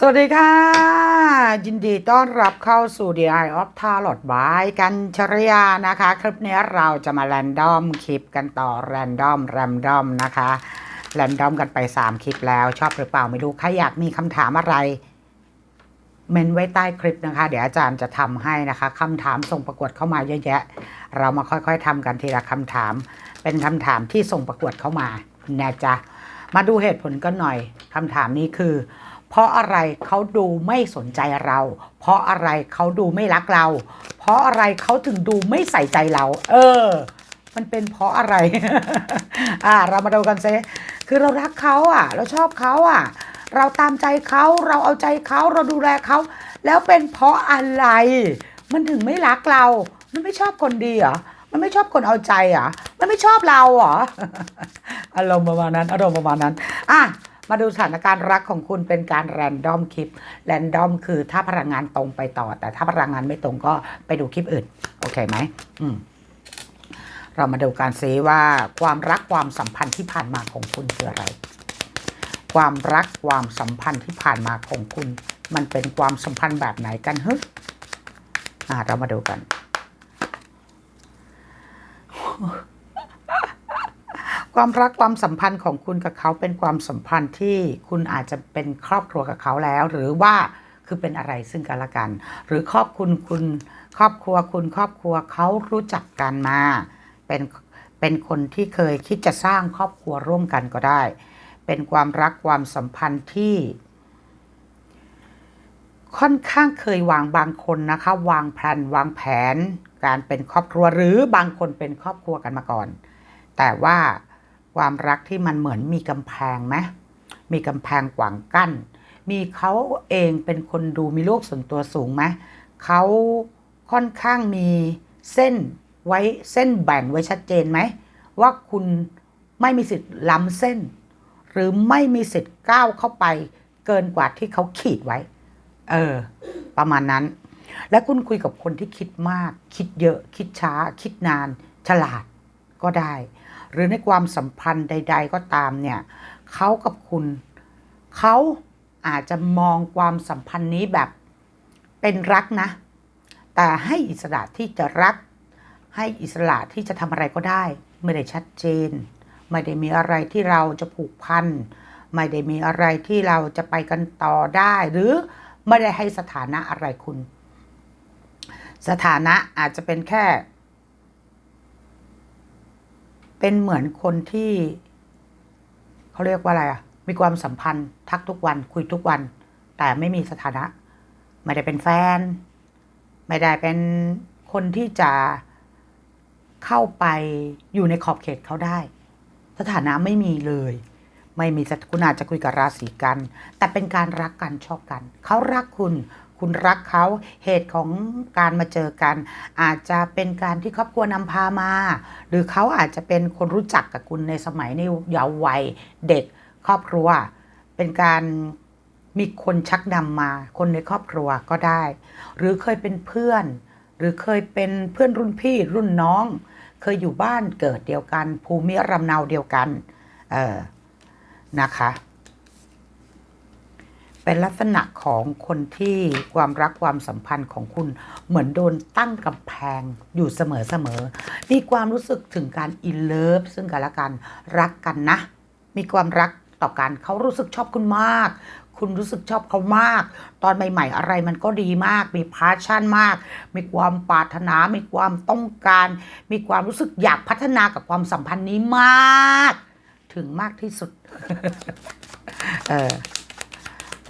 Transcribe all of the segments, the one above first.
สวัสดีค่ะ ยินดีต้อนรับเข้าสู่ The Eye of Tarot by กันชริยานะคะ คลิปนี้เราจะมาแรนดอมคลิปกันต่อแรนดอมแรนดอมนะคะแรนดอมกันไป 3 คลิปแล้วชอบหรือเปล่าไม่รู้ใครอยากมีคำถามอะไร เมนไว้ใต้คลิปนะคะ เดี๋ยวอาจารย์จะทำให้นะคะคำถามส่งประกวดเข้ามาเยอะแยะ เรามาค่อยๆทำกันทีละคำถาม เป็นคำถามที่ส่งประกวดเข้ามานะจ๊ะมาดูเหตุผลกันหน่อยคำถามนี้คือ เพราะอะไรเขาดูไม่สนใจเรา เพราะอะไรเขาดูไม่รักเรา เพราะอะไรเขาถึงดูไม่ใส่ใจเรา เออ มันเป็นเพราะอะไร อ่า เรามาดูกันซิคือเรารักเขาอะ เราชอบเขาอะ เราตามใจเขาเราเอาใจเขาเราดูแลเขาแล้วเป็นเพราะอะไร มันถึงไม่รักเรา มันไม่ชอบคนดีเหรอมันไม่ชอบคนเอาใจเหรอมันไม่ชอบเราเหรออารมณ์ประมาณนั้นอารมณ์ประมาณนั้น อะ มาดูสถานการณ์รักของคุณเป็นการแรนดอมคลิป แรนดอมคือถ้าพลังงานตรงไปต่อ แต่ถ้าพลังงานไม่ตรงก็ไปดูคลิปอื่น โอเคไหมอืมเรามาดูการซีว่าความรักความสัมพันธ์ที่ผ่านมาของคุณคืออะไร ความรักความสัมพันธ์ที่ผ่านมาของคุณ มันเป็นความสัมพันธ์แบบไหนกันฮึอ่าเรามาดูกัน ความรักความสัมพันธ์ของคุณกับเขาเป็นความสัมพันธ์ที่คุณอาจจะเป็นครอบครัวกับเขาแล้ว หรือว่าคือเป็นอะไรซึ่งกันและกัน หรือครอบคุณคุณครอบครัวคุณครอบครัวเขารู้จักกันมาเป็นเป็นคนที่เคยคิดจะสร้างครอบครัวร่วมกันก็ได้ เป็นความรักความสัมพันธ์ที่ ค่อนข้างเคยวางบางคนนะคะ วางแผนวางแผน การเป็นครอบครัวหรือบางคนเป็นครอบครัวกันมาก่อน แต่ว่า ความรักที่มันเหมือนมีกำแพงไหมมีกำแพงขวางกั้น มีเขาเองเป็นคนดูมีโลกส่วนตัวสูงไหมเขาค่อนข้างมีเส้นไว้เส้นแบ่งไว้ชัดเจนไหมว่าคุณไม่มีสิทธิ์ล้ำเส้น หรือไม่มีสิทธิ์ก้าวเข้าไปเกินกว่าที่เขาขีดไว้ เออ ประมาณนั้น และคุณคุยกับคนที่คิดมาก คิดเยอะ คิดช้า คิดนาน ฉลาดก็ได้ หรือในความสัมพันธ์ใด ๆ ก็ตามเนี่ยเขากับคุณเขาอาจจะมองความสัมพันธ์นี้แบบเป็นรักนะ แต่ให้อิสระที่จะรัก ให้อิสระที่จะทำอะไรก็ได้ ไม่ได้ชัดเจน ไม่ได้มีอะไรที่เราจะผูกพันไม่ได้มีอะไรที่เราจะไปกันต่อได้ หรือไม่ได้ให้สถานะอะไรคุณ สถานะอาจจะเป็นแค่ เป็นเหมือนคนที่เขาเรียกว่าอะไรอะมีความสัมพันธ์ ทักทุกวันคุยทุกวัน แต่ไม่มีสถานะ ไม่ได้เป็นแฟน ไม่ได้เป็นคนที่จะเข้าไปอยู่ในขอบเขตเขาได้ สถานะไม่มีเลย ไม่มีสถคุณอาจจะคุยกับราศีกัน แต่เป็นการรักกันชอบกัน เขารักคุณ คุณรักเขาเหตุของการมาเจอกัน อาจจะเป็นการที่ครอบครัวนำพามา หรือเขาอาจจะเป็นคนรู้จักกับคุณในสมัยในเยาว์วัยเด็กครอบครัว เป็นการมีคนชักนำมา คนในครอบครัวก็ได้ หรือเคยเป็นเพื่อน หรือเคยเป็นเพื่อนรุ่นพี่รุ่นน้อง เคยอยู่บ้านเกิดเดียวกัน ภูมิลำเนาเดียวกัน เออนะคะ เป็นลักษณะของคนที่ความรักความสัมพันธ์ของคุณเหมือนโดนตั้งกำแพงอยู่เสมอๆมีความรู้สึกถึงการอินเลิฟซึ่งกันและกันรักกันนะ มีความรักต่อกันเขารู้สึกชอบคุณมาก คุณรู้สึกชอบเขามาก ตอนใหม่ๆอะไรมันก็ดีมาก มีพาชั่นมาก มีความปรารถนา มีความต้องการ มีความรู้สึกอยากพัฒนากับความสัมพันธ์นี้มาก ถึงมากที่สุด เออ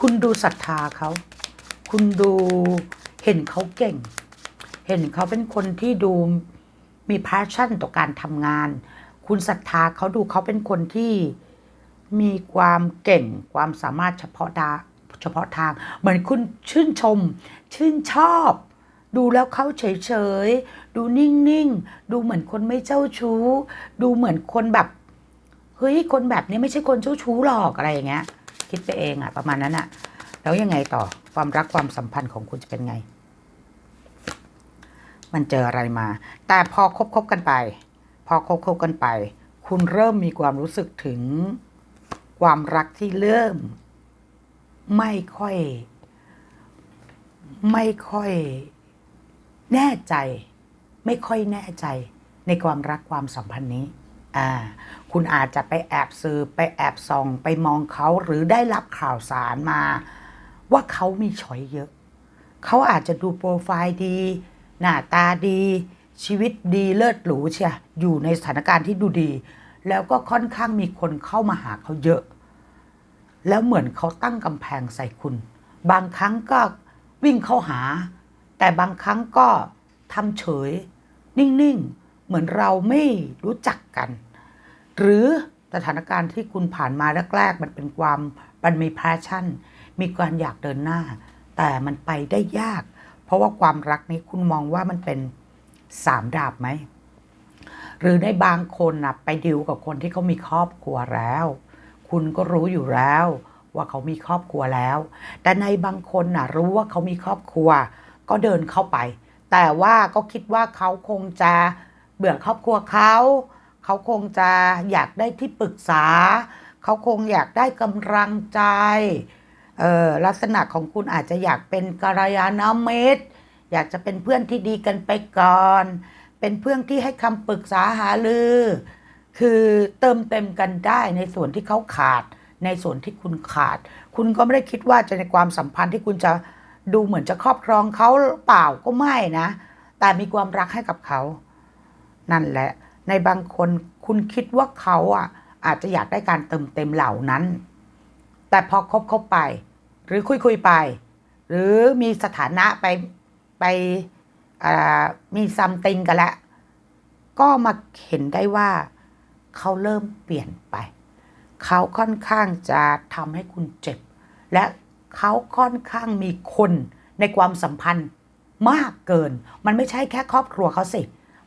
คุณดูศรัทธาเขา คุณดูเห็นเขาเก่ง เห็นเขาเป็นคนที่ดูมีพาชั่นต่อการทำงาน คุณศรัทธาเขาดูเขาเป็นคนที่มีความเก่งความสามารถเฉพาะดาเฉพาะทาง เหมือนคุณชื่นชม ชื่นชอบ ดูแล้วเขาเฉยๆ ดูนิ่งๆ ดูเหมือนคนไม่เจ้าชู้ ดูเหมือนคนแบบ เฮ้ย คนแบบนี้ไม่ใช่คนเจ้าชู้หรอกอะไรอย่างเงี้ย คิดไปเองอะประมาณนั้นอะแล้วยังไงต่อความรักความสัมพันธ์ของคุณจะเป็นไง มันเจออะไรมา แต่พอคบคบกันไป พอคบคบกันไป คุณเริ่มมีความรู้สึกถึงความรักที่เริ่ม ไม่ค่อย ไม่ค่อยแน่ใจ ไม่ค่อยแน่ใจในความรักความสัมพันธ์นี้ อ่าคุณอาจจะไปแอบสืบไปแอบส่อง ไปมองเขาหรือได้รับข่าวสารมา ว่าเขามีช้อยเยอะ เขาอาจจะดูโปรไฟล์ดี หน้าตาดี ชีวิตดีเลิศหรูเชียอยู่ในสถานการณ์ที่ดูดี แล้วก็ค่อนข้างมีคนเข้ามาหาเขาเยอะ แล้วเหมือนเขาตั้งกำแพงใส่คุณ บางครั้งก็วิ่งเข้าหา แต่บางครั้งก็ทำเฉย นิ่งๆ เหมือนเราไม่รู้จักกัน หรือสถานการณ์ที่คุณผ่านมาแรกๆ มันเป็นความมันมี passion มีการอยากเดินหน้า แต่มันไปได้ยาก เพราะว่าความรักนี้คุณมองว่ามันเป็นสามดาบไหม หรือในบางคนนะไปดิวกับคนที่เขามีครอบครัวแล้ว คุณก็รู้อยู่แล้วว่าเขามีครอบครัวแล้ว แต่ในบางคนนะรู้ว่าเขามีครอบครัว ก็เดินเข้าไป แต่ว่าก็คิดว่าเขาคงจะเบื่อครอบครัวเขา เขาคงจะอยากได้ที่ปรึกษา เขาคงอยากได้กำลังใจเออลักษณะของคุณอาจจะอยากเป็นกัลยาณมิตร อยากจะเป็นเพื่อนที่ดีกันไปก่อน เป็นเพื่อนที่ให้คำปรึกษาหารือ คือเติมเต็มกันได้ในส่วนที่เขาขาด ในส่วนที่คุณขาด คุณก็ไม่ได้คิดว่าจะในความสัมพันธ์ที่คุณจะดูเหมือนจะครอบครองเขาเปล่าก็ไม่นะ แต่มีความรักให้กับเขา นั่นแหละ ในบางคนคุณคิดว่าเขาอะ อาจจะอยากได้การเติมเต็มเหล่านั้น แต่พอคบเข้าไป หรือคุยคุยไป หรือมีสถานะไปไปมีซัมติงกันแล้วก็มาเห็นได้ว่า เขาเริ่มเปลี่ยนไป เขาค่อนข้างจะทำให้คุณเจ็บ และเขาค่อนข้างมีคนในความสัมพันธ์มากเกิน มันไม่ใช่แค่ครอบครัวเขาสิ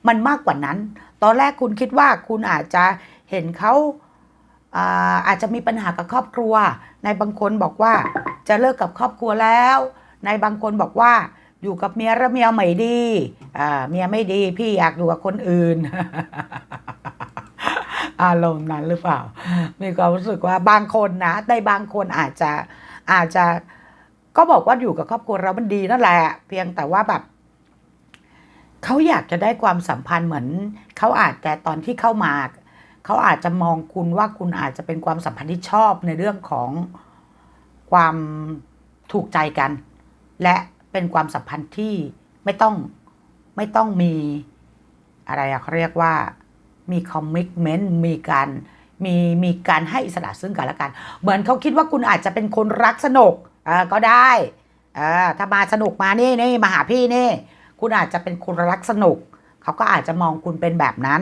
มันมากกว่านั้น ตอนแรกคุณคิดว่าคุณอาจจะเห็นเขาอาอาจจะมีปัญหากับครอบครัว ในบางคนบอกว่าจะเลิกกับครอบครัวแล้ว ในบางคนบอกว่าอยู่กับเมียแล้วเมียไม่ดีเมียไม่ดีพี่อยากอยู่กับคนอื่น อารมณ์นั้นหรือเปล่า มีความรู้สึกว่าบางคนนะในบางคนอาจจะอาจจะก็บอกว่าอยู่กับครอบครัวเรามันดีนั่นแหละ เพียงแต่ว่าแบบ เขาอยากจะได้ความสัมพันธ์เหมือนเขาอาจจะตอนที่เข้ามาเขาอาจจะมองคุณว่าคุณอาจจะเป็นความสัมพันธ์ที่ชอบในเรื่องของความถูกใจกัน และเป็นความสัมพันธ์ที่ไม่ต้องไม่ต้องมีอะไรเขาเรียกว่ามีคอมมิชเมนต์มีการมีมีการให้อิสระซึ่งกันและกัน เหมือนเขาคิดว่าคุณอาจจะเป็นคนรักสนุกอ่าก็ได้อ่าถ้ามาสนุกมานี่นี่มาหาพี่นี่ คุณอาจจะเป็นคนรักสนุก เขาก็อาจจะมองคุณเป็นแบบนั้น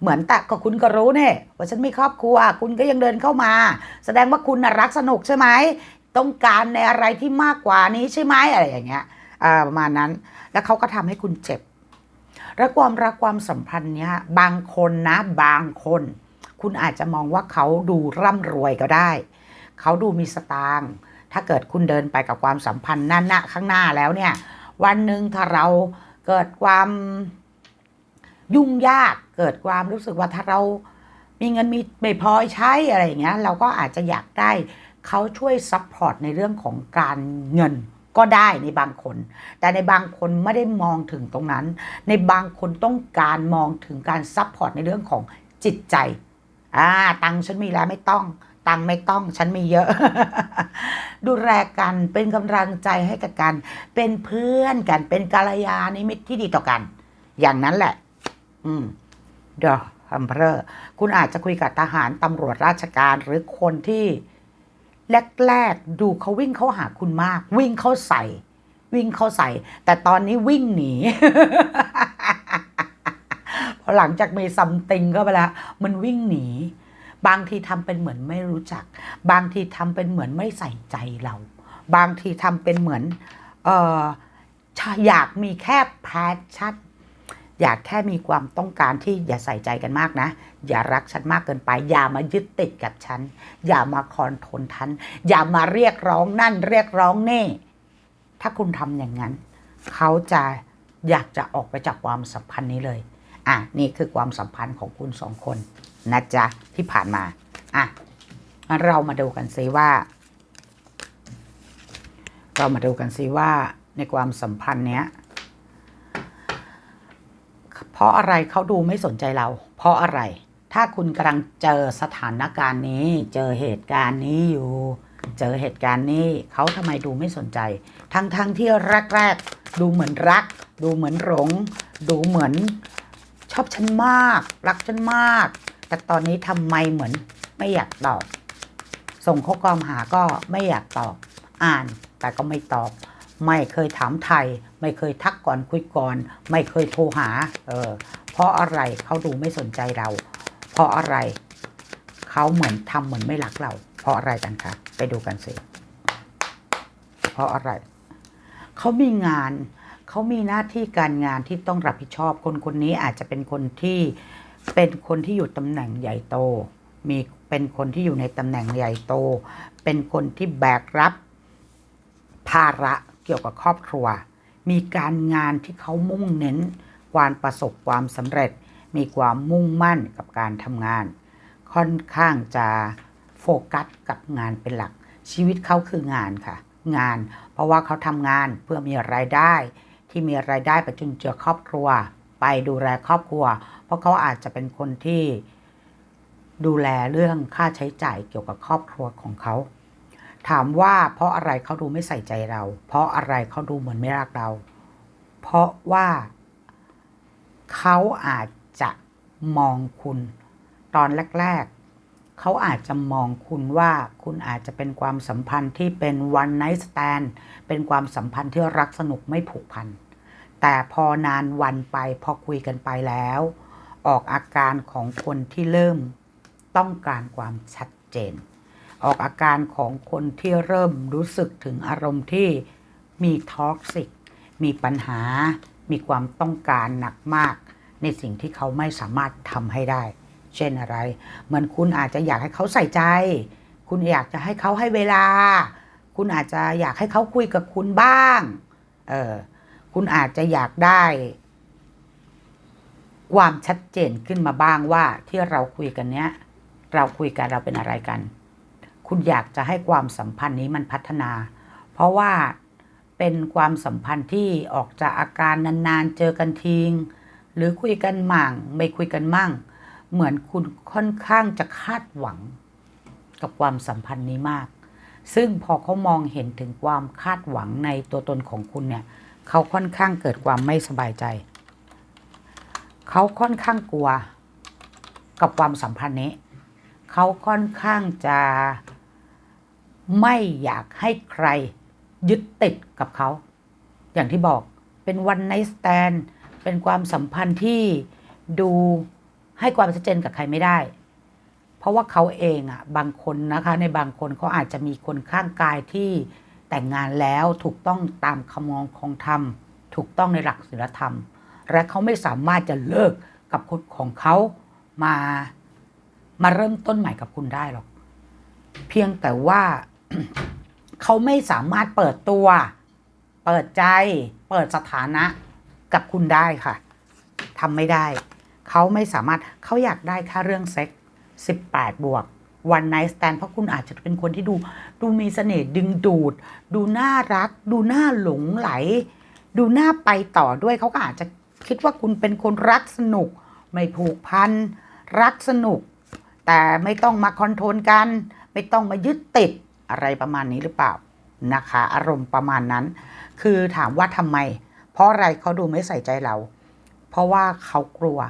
เหมือนแต่ก็คุณก็รู้เนี่ยว่าฉันมีครอบครัว คุณก็ยังเดินเข้ามา แสดงว่าคุณน่ะรักสนุกใช่ไหมต้องการในอะไรที่มากกว่านี้ใช่ไหมอะไรอย่างเงี้ยประมาณนั้น แล้วเขาก็ทำให้คุณเจ็บและความรักความสัมพันธ์เนี้ยบางคนนะบางคน คุณอาจจะมองว่าเขาดูร่ำรวยก็ได้ เขาดูมีสตางค์ถ้าเกิดคุณเดินไปกับความสัมพันธ์นั่นนะข้างหน้าแล้วเนี่ย วันหนึ่งถ้าเราเกิดความยุ่งยากเกิดความรู้สึกว่าถ้าเรามีเงินมีไม่พอใช้อะไรอย่างเงี้ย เราก็อาจจะอยากได้เขาช่วยซัพพอร์ตในเรื่องของการเงินก็ได้ในบางคน แต่ในบางคนไม่ได้มองถึงตรงนั้น ในบางคนต้องการมองถึงการซัพพอร์ตในเรื่องของจิตใจ อ่า ตังฉันมีแล้วไม่ต้อง ตังไม่ต้องฉันมีเยอะ ดูแลกันเป็นกำลังใจให้กับกัน เป็นเพื่อนกัน เป็นกัลยาณมิตรที่ดีต่อกัน อย่างนั้นแหละ อืมเดอฮัมเพอร์คุณอาจจะคุยกับทหารตำรวจราชการหรือคนที่แรกๆดูเขาวิ่งเข้าหาคุณมาก วิ่งเข้าใส่ วิ่งเข้าใส่ แต่ตอนนี้วิ่งหนีพอหลังจากมีซัมติงก็ไปแล้วมันวิ่งหนี บางทีทำเป็นเหมือนไม่รู้จัก บางทีทำเป็นเหมือนไม่ใส่ใจเรา บางทีทำเป็นเหมือนเอออยากมีแค่แพชชั่นอยากแค่มีความต้องการที่อย่าใส่ใจกันมากนะ อย่ารักฉันมากเกินไป อย่ามายึดติดกับฉัน อย่ามาคอนโทรลทัน อย่ามาเรียกร้องนั่นเรียกร้องนี่ ถ้าคุณทำอย่างนั้น เขาจะอยากจะออกไปจากความสัมพันธ์นี้เลย อะ นี่คือความสัมพันธ์ของคุณสองคน นะจ๊ะที่ผ่านมา อะ เรามาดูกันซิว่า เรามาดูกันซิว่าในความสัมพันธ์เนี้ย เพราะอะไรเขาดูไม่สนใจเรา เพราะอะไร ถ้าคุณกำลังเจอสถานการณ์นี้ เจอเหตุการณ์นี้อยู่ เจอเหตุการณ์นี้เขาทำไมดูไม่สนใจ ทั้งๆทที่แรกๆดูเหมือนรัก ดูเหมือนหลง ดูเหมือนชอบฉันมาก รักฉันมาก แต่ตอนนี้ทำไมเหมือนไม่อยากตอบ ส่งข้อความหาก็ไม่อยากตอบ อ่านแต่ก็ไม่ตอบ ไม่เคยถามไทย ไม่เคยทักก่อนคุยก่อน ไม่เคยโทรหา เออ เพราะอะไรเขาดูไม่สนใจเรา เพราะอะไรเขาเหมือนทำเหมือนไม่รักเรา เพราะอะไรกันคะไปดูกันสิเพราะอะไรเขามีงานเขามีหน้าที่การงานที่ต้องรับผิดชอบคนคนนี้อาจจะเป็นคนที่ เป็นคนที่อยู่ตำแหน่งใหญ่โต มีเป็นคนที่อยู่ในตำแหน่งใหญ่โต เป็นคนที่แบกรับภาระเกี่ยวกับครอบครัว มีการงานที่เขามุ่งเน้นความประสบความสำเร็จ มีความมุ่งมั่นกับการทำงาน ค่อนข้างจะโฟกัสกับงานเป็นหลัก ชีวิตเขาคืองานค่ะ งาน เพราะว่าเขาทำงานเพื่อมีรายได้ ที่มีรายได้ไปจุนเจือครอบครัว ไปดูแลครอบครัว เพราะเขาอาจจะเป็นคนที่ดูแลเรื่องค่าใช้จ่ายเกี่ยวกับครอบครัวของเขา ถามว่าเพราะอะไรเขาดูไม่ใส่ใจเรา เพราะอะไรเขาดูเหมือนไม่รักเรา เพราะว่าเขาอาจจะมองคุณ ตอนแรก ๆ เขาอาจจะมองคุณว่าคุณอาจจะเป็นความสัมพันธ์ที่เป็น one night stand เป็นความสัมพันธ์ที่รักสนุกไม่ผูกพัน แต่พอนานวันไปพอคุยกันไปแล้ว ออกอาการของคนที่เริ่มต้องการความชัดเจน ออกอาการของคนที่เริ่มรู้สึกถึงอารมณ์ที่มีท็อกซิก มีปัญหา มีความต้องการหนักมาก ในสิ่งที่เขาไม่สามารถทำให้ได้ เช่นอะไร เหมือนคุณอาจจะอยากให้เขาใส่ใจ คุณอยากจะให้เขาให้เวลา คุณอาจจะอยากให้เขาคุยกับคุณบ้าง เออ คุณอาจจะอยากได้ ความชัดเจนขึ้นมาบ้างว่าที่เราคุยกันเนี้ย เราคุยกันเราเป็นอะไรกัน คุณอยากจะให้ความสัมพันธ์นี้มันพัฒนา เพราะว่าเป็นความสัมพันธ์ที่ออกจากอาการนานๆ เจอกันทิ้งหรือคุยกันมั่งไม่คุยกันมั่ง เหมือนคุณค่อนข้างจะคาดหวังกับความสัมพันธ์นี้มาก ซึ่งพอเขามองเห็นถึงความคาดหวังในตัวตนของคุณเนี่ย เขาค่อนข้างเกิดความไม่สบายใจ เขาค่อนข้างกลัวกับความสัมพันธ์นี้ เขาค่อนข้างจะไม่อยากให้ใครยึดติดกับเขา อย่างที่บอกเป็นวันไนสแตนเป็นความสัมพันธ์ที่ดูให้ความชัดเจนกับใครไม่ได้ เพราะว่าเขาเองอะบางคนนะคะในบางคนเขาอาจจะมีคนข้างกายที่ แต่งงานแล้วถูกต้องตามคำมองของธรรม ถูกต้องในหลักศีลธรรม และเขาไม่สามารถจะเลิกกับคนของเขามามาเริ่มต้นใหม่กับคุณได้หรอก เพียงแต่ว่าเขาไม่สามารถเปิดตัว เปิดใจ เปิดสถานะกับคุณได้ค่ะทำไม่ได้ เขาไม่สามารถเขาอยากได้แค่เรื่องเซ็กสิบแปดบวก วันไนสแตนเพราะคุณอาจจะเป็นคนที่ดูดูมีเสน่ห์ดึงดูด ดูน่ารัก ดูน่าหลงไหล ดูน่าไปต่อด้วยเขาก็อาจจะคิดว่าคุณเป็นคนรักสนุก ไม่ผูกพันรักสนุก แต่ไม่ต้องมาคอนโทรลกัน ไม่ต้องมายึดติดอะไรประมาณนี้หรือเปล่านะคะ อารมณ์ประมาณนั้น คือถามว่าทำไม เพราะอะไรเขาดูไม่ใส่ใจเรา เพราะว่าเขากลัว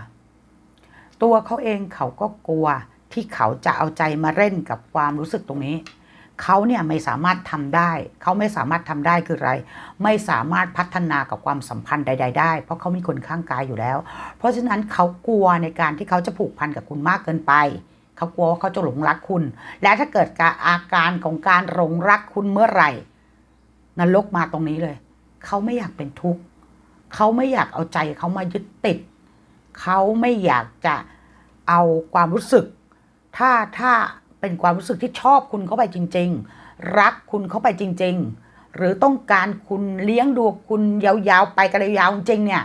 ตัวเขาเองเขาก็กลัว ที่เขาจะเอาใจมาเล่นกับความรู้สึกตรงนี้ เขาเนี่ยไม่สามารถทำได้ เขาไม่สามารถทำได้คืออะไร ไม่สามารถพัฒนากับความสัมพันธ์ใด ๆ ได้ เพราะเขามีคนข้างกายอยู่แล้ว เพราะฉะนั้นเขากลัวในการที่เขาจะผูกพันกับคุณมากเกินไปเขากลัวว่าเขาจะหลงรักคุณ และถ้าเกิดการอาการของการหลงรักคุณเมื่อไหร่นรกมาตรงนี้เลย เขาไม่อยากเป็นทุกข์ เขาไม่อยากเอาใจเขามายึดติด เขาไม่อยากจะเอาความรู้สึก ถ้าถ้าเป็นความรู้สึกที่ชอบคุณเข้าไปจริง ๆ รักคุณเข้าไปจริง ๆ หรือต้องการคุณเลี้ยงดูคุณยาวๆไปกันยาวจริงเนี่ย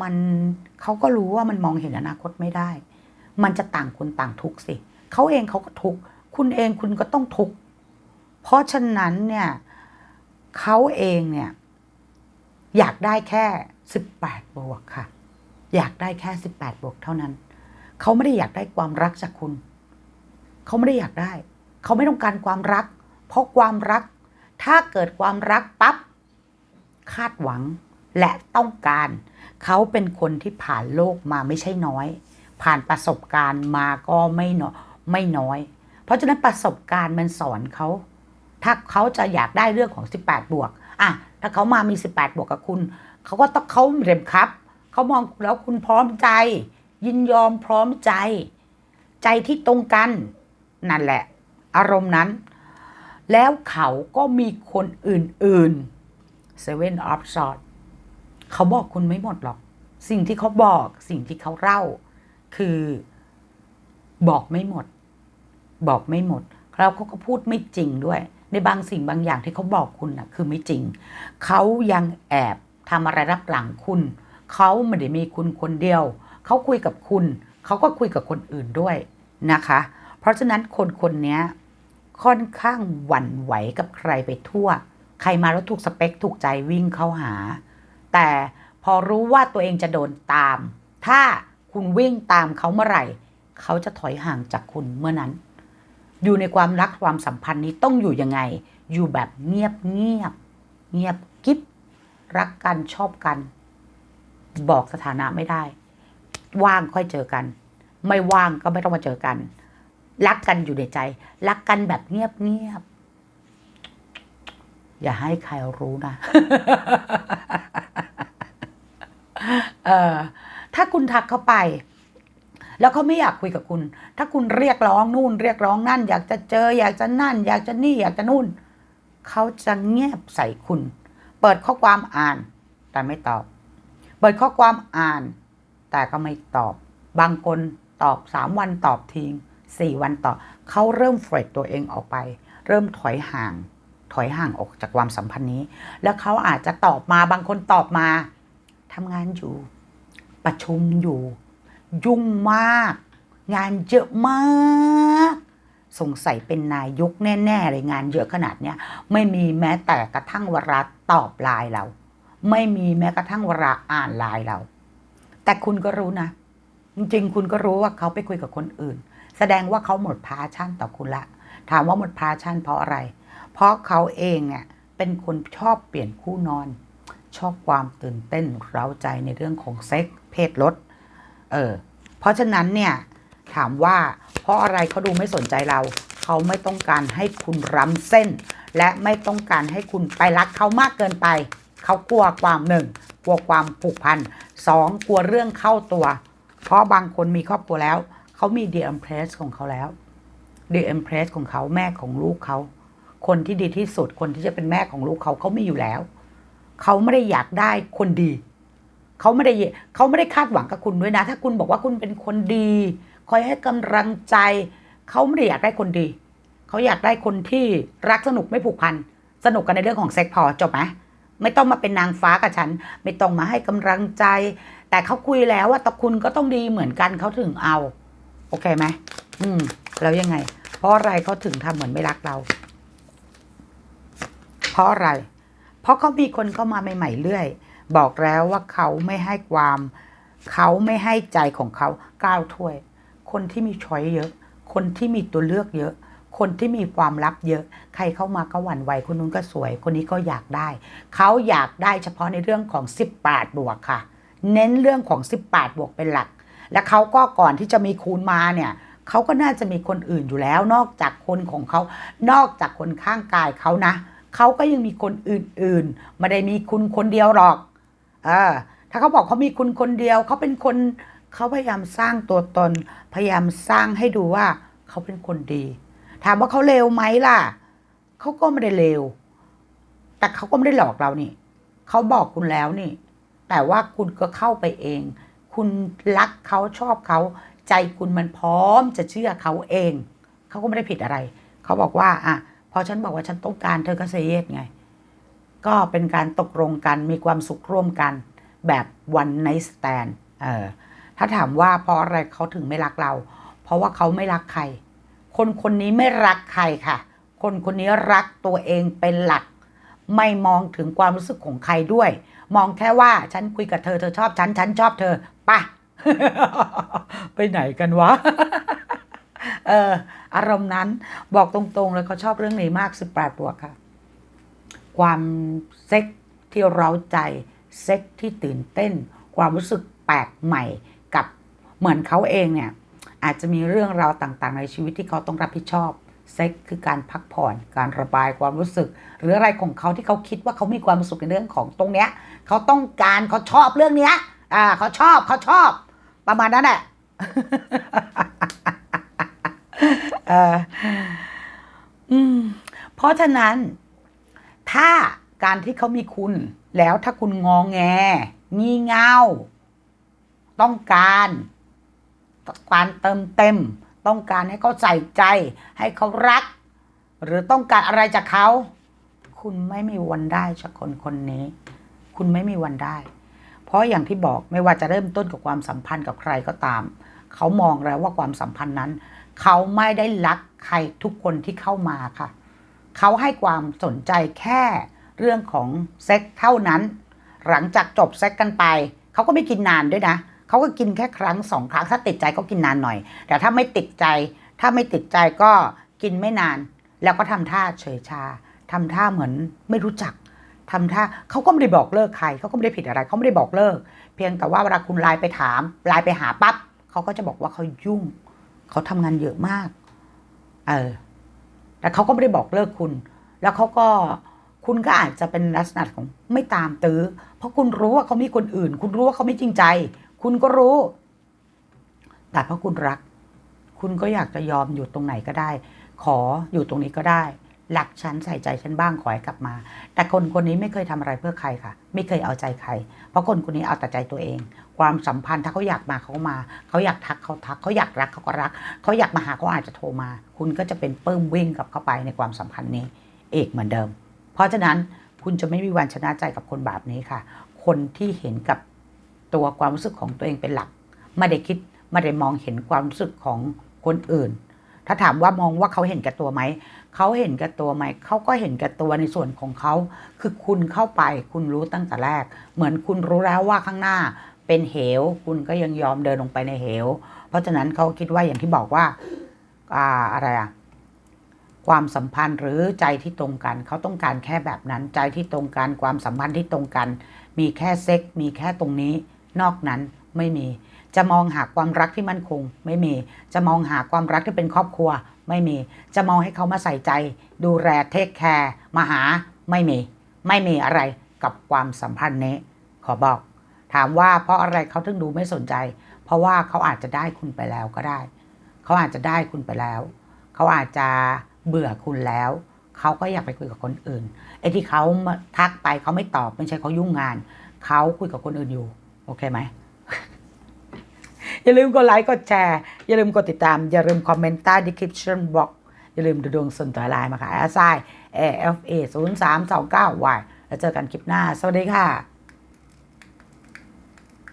มันเขาก็รู้ว่ามันมองเห็นอนาคตไม่ได้ มันจะต่างคนต่างทุกสิเขาเองเขาก็ทุกคุณเองคุณก็ต้องทุกเพราะฉะนั้นเนี่ยเขาเองเนี่ย อยากได้แค่ 18 บวกค่ะ อยากได้แค่ 18 บวกเท่านั้น เขาไม่ได้อยากได้ความรักจากคุณ เขาไม่ได้อยากได้ เขาไม่ต้องการความรัก เพราะความรัก ถ้าเกิดความรักปั๊บคาดหวังและต้องการ เขาเป็นคนที่ผ่านโลกมาไม่ใช่น้อย ผ่านประสบการณ์มาก็ไม่น้อยไม่น้อย เพราะฉะนั้นประสบการณ์มันสอนเขา ถ้าเขาจะอยากได้เรื่องของ 18 บวกอะถ้าเขามามี 18 บวกกับคุณ เขาก็ต้องเขาเร็มครับ เขามองแล้วคุณพร้อมใจ ยินยอมพร้อมใจ ใจที่ตรงกัน นั่นแหละ อารมณ์นั้น แล้วเขาก็มีคนอื่นๆ Seven of Swords เขาบอกคุณไม่หมดหรอก สิ่งที่เขาบอกสิ่งที่เขาเล่า คือ บอกไม่หมด บอกไม่หมดแล้วเขาก็พูดไม่จริงด้วย ในบางสิ่งบางอย่างที่เขาบอกคุณนะคือไม่จริง เขายังแอบทำอะไรรับหลังคุณ เขาไม่ได้มีคุณคนเดียว เขาคุยกับคุณ เขาก็คุยกับคนอื่นด้วยนะคะ เพราะฉะนั้นคนคนนี้ค่อนข้างหวั่นไหวกับใครไปทั่ว ใครมาแล้วถูกสเปคถูกใจวิ่งเข้าหา แต่พอรู้ว่าตัวเองจะโดนตาม ถ้าคุณวิ่งตามเขาเมื่อไหร่ เขาจะถอยห่างจากคุณเมื่อนั้น อยู่ในความรักความสัมพันธ์นี้ต้องอยู่ยังไง อยู่แบบเงียบเงียบ เงียบกิ๊บรักกันชอบกัน บอกสถานะไม่ได้ ว่างค่อยเจอกัน ไม่ว่างก็ไม่ต้องมาเจอกัน รักกันอยู่ในใจ รักกันแบบเงียบเงียบอย่าให้ใครรู้นะเออถ้าคุณทักเข้าไป แล้วเขาไม่อยากคุยกับคุณ ถ้าคุณเรียกร้องนู่น เรียกร้องนั่น อยากจะเจอ อยากจะนั่น อยากจะนี่ อยากจะนู่น เขาจะเงียบใส่คุณ เปิดข้อความอ่าน แต่ไม่ตอบ เปิดข้อความอ่าน แต่ก็ไม่ตอบ บางคนตอบสามวันตอบทิ้งสี่วันตอบเขาเริ่มเฟรดตัวเองออกไป เริ่มถอยห่าง ถอยห่างออกจากความสัมพันธ์นี้ แล้วเขาอาจจะตอบมาบางคนตอบมาทำงานอยู่ ประชุมอยู่ ยุ่งมาก งานเยอะมากสงสัยเป็นนายกแน่ๆเลยงานเยอะขนาดเนี้ยไม่มีแม้แต่กระทั่งเวลาตอบไลน์เรา ไม่มีแม้กระทั่งเวลาอ่านไลน์เรา แต่คุณก็รู้นะ จริงๆ คุณก็รู้ว่าเขาไปคุยกับคนอื่น แสดงว่าเขาหมดพาชั่นต่อคุณละ ถามว่าหมดพาชั่นเพราะอะไร เพราะเขาเองเนี่ยเป็นคนชอบเปลี่ยนคู่นอน ชอบความตื่นเต้นเร้าใจในเรื่องของเซ็กเพศลดเออเพราะฉะนั้นเนี่ยถามว่าเพราะอะไรเขาดูไม่สนใจเรา เขาไม่ต้องการให้คุณร้ำเส้น และไม่ต้องการให้คุณไปรักเขามากเกินไป เขากลัวความหนึ่งกลัวความผูกพันสองกลัวเรื่องเข้าตัว เพราะบางคนมีครอบครัวแล้ว เขามีเดียมเพรสของเขาแล้วเดียมเพรสของเขาแม่ของลูกเขา คนที่ดีที่สุดคนที่จะเป็นแม่ของลูกเขาเขามีอยู่แล้ว เขาไม่ได้อยากได้คนดี เขาไม่ได้เขาไม่ได้คาดหวังกับคุณด้วยนะ ถ้าคุณบอกว่าคุณเป็นคนดี คอยให้กำลังใจ เขาไม่ได้อยากได้คนดี เขาอยากได้คนที่รักสนุกไม่ผูกพันสนุกกันในเรื่องของเซ็กพอจบไหม ไม่ต้องมาเป็นนางฟ้ากับฉัน ไม่ต้องมาให้กำลังใจ แต่เขาคุยแล้วว่าต่คุณก็ต้องดีเหมือนกันเขาถึงเอา โอเคไหมอืม แล้วยังไง เพราะอะไรเขาถึงทำเหมือนไม่รักเรา เพราะอะไร เพราะเขามีคนเข้ามาใหม่ๆเรื่อย บอกแล้วว่าเขาไม่ให้ความเขาไม่ให้ใจของเขาก้าวถ้วย คนที่มีช้อยเยอะ คนที่มีตัวเลือกเยอะ คนที่มีความลับเยอะ ใครเข้ามาก็หวั่นไหวคนนู้นก็สวย คนนี้ก็อยากได้ เขาอยากได้เฉพาะในเรื่องของ 18 บวกค่ะ เน้นเรื่องของ 18 บวกเป็นหลัก และเขาก็ก่อนที่จะมีคูณมาเนี่ยเขาก็น่าจะมีคนอื่นอยู่แล้ว นอกจากคนของเขา นอกจากคนข้างกายเขานะเขาก็ยังมีคนอื่นๆไม่ได้มีคุณคนเดียวหรอกเออถ้าเขาบอกเขามีคุณคนเดียวเขาเป็นคนเขาพยายามสร้างตัวตน พยายามสร้างให้ดูว่าเขาเป็นคนดี ถามว่าเขาเลวไหมล่ะเขาก็ไม่ได้เลวแต่เขาก็ไม่ได้หลอกเรานี่เขาบอกคุณแล้วนี่ แต่ว่าคุณก็เข้าไปเอง คุณรักเขาชอบเขา ใจคุณมันพร้อมจะเชื่อเขาเอง เขาก็ไม่ได้ผิดอะไร เขาบอกว่า อะพอฉันบอกว่าฉันต้องการเธอก็เซเยสไง ก็เป็นการตกลงกันมีความสุขร่วมกันแบบ one night stand เออถ้าถามว่าเพราะอะไรเขาถึงไม่รักเรา เพราะว่าเขาไม่รักใคร คนคนนี้ไม่รักใครค่ะ คนคนนี้รักตัวเองเป็นหลัก ไม่มองถึงความรู้สึกของใครด้วย มองแค่ว่าฉันคุยกับเธอเธอชอบฉันฉันชอบเธอไปไปไหนกันวะเอออารมณ์นั้นบอกตรงๆเลยเขาชอบเรื่องนี้มาก 18บวค่ะ ความเซ็กที่เร้าใจ เซ็กที่ตื่นเต้น ความรู้สึกแปลกใหม่กับเหมือนเขาเองเนี่ย อาจจะมีเรื่องราวต่างๆ ในชีวิตที่เขาต้องรับผิดชอบ เซ็กคือการพักผ่อน การระบายความรู้สึก หรืออะไรของเขาที่เขาคิดว่าเขามีความสุขในเรื่องของตรงเนี้ยเขาต้องการเขาชอบเรื่องเนี้ยอ่าเขาชอบเขาชอบ ประมาณนั้นแหละเพราะฉะนั้น ถ้าการที่เขามีคุณ แล้วถ้าคุณงองแง งี่เง่า ต้องการ การเติมเต็ม ต้องการให้เขาใส่ใจ ให้เขารัก หรือต้องการอะไรจากเขา คุณไม่มีวันได้จากคนคนนี้ คุณไม่มีวันได้ เพราะอย่างที่บอกไม่ว่าจะเริ่มต้นกับความสัมพันธ์กับใครก็ตาม เขามองแล้วว่าความสัมพันธ์นั้น เขาไม่ได้รักใครทุกคนที่เข้ามาค่ะ เขาให้ความสนใจแค่เรื่องของเซ็กเท่านั้น หลังจากจบเซ็กกันไป เขาก็ไม่กินนานด้วยนะเขาก็กินแค่ครั้งสองครั้งถ้าติดใจก็กินนานหน่อย แต่ถ้าไม่ติดใจ ถ้าไม่ติดใจก็กินไม่นาน แล้วก็ทำท่าเฉยชาทำท่าเหมือนไม่รู้จักทำท่าเขาก็ไม่ได้บอกเลิกใครเขาก็ไม่ได้ผิดอะไรเขาไม่ได้บอกเลิก เพียงแต่ว่าเวลาคุณไลน์ไปถามไลน์ไปหาปั๊บเขาก็จะบอกว่าเขายุ่งเขาทำงานเยอะมากเออแต่เขาก็ไม่ได้บอกเลิกคุณ แล้วเขาก็คุณก็อาจจะเป็นลักษณะของไม่ตามตื้อ เพราะคุณรู้ว่าเขามีคนอื่น คุณรู้ว่าเขาไม่จริงใจ คุณก็รู้ แต่เพราะคุณรัก คุณก็อยากจะยอมอยู่ตรงไหนก็ได้ ขออยู่ตรงนี้ก็ได้หลักฉันใส่ใจฉันบ้างขอให้กลับมา แต่คนคนนี้ไม่เคยทำอะไรเพื่อใครค่ะ ไม่เคยเอาใจใคร เพราะคนคนนี้เอาแต่ใจตัวเอง ความสัมพันธ์ถ้าเขาอยากมาเขาก็มา เขาอยากทักเขาทัก เขาอยากรักเขาก็รัก เขาอยากมาหาเขาอาจจะโทรมา คุณก็จะเป็นเปิ้มวิ่งกับเข้าไปในความสัมพันธ์นี้ เอกเหมือนเดิม เพราะฉะนั้นคุณจะไม่มีวันชนะใจกับคนแบบนี้ค่ะ คนที่เห็นกับ ตัวความรู้สึกของตัวเองเป็นหลัก ไม่ได้คิดไม่ได้มองเห็นความรู้สึกของคนอื่น ถ้าถามว่ามองว่าเขาเห็นแก่ตัวไหม เขาเห็นแก่ตัวไหม เขาก็เห็นแก่ตัวในส่วนของเขา คือคุณเข้าไปคุณรู้ตั้งแต่แรก เหมือนคุณรู้แล้วว่าข้างหน้าเป็นเหว คุณก็ยังยอมเดินลงไปในเหว เพราะฉะนั้นเขาคิดว่าอย่างที่บอกว่าอ่าอะไรอะความสัมพันธ์หรือใจที่ตรงกัน เขาต้องการแค่แบบนั้นใจที่ตรงกันความสัมพันธ์ที่ตรงกัน มีแค่เซ็กมีแค่ตรงนี้ นอกนั้นไม่มี จะมองหาความรักที่มั่นคง ไม่มี จะมองหาความรักที่เป็นครอบครัว ไม่มี จะมองให้เขามาใส่ใจ ดูแลเทคแคร์มาหาไม่มี ไม่มีอะไรกับความสัมพันธ์นี้ ขอบอก ถามว่าเพราะอะไรเขาถึงดูไม่สนใจ เพราะว่าเขาอาจจะได้คุณไปแล้วก็ได้ เขาอาจจะได้คุณไปแล้ว เขาอาจจะเบื่อคุณแล้วเขาก็อยากไปคุยกับคนอื่นไอ้ที่เขาทักไปเขาไม่ตอบไม่ใช่เขายุ่งงาน เขาคุยกับคนอื่นอยู่ โอเคไหม อย่าลืมกดไลค์ กดแชร์ อย่าลืมกดติดตาม อย่าลืมคอมเมนต์ใต้ description box อย่าลืมดูดวงส่วนตัวไลน์มาค่ะ s i a f a 0 3 2 9 y แล้วเจอกันคลิปหน้า สวัสดีค่ะ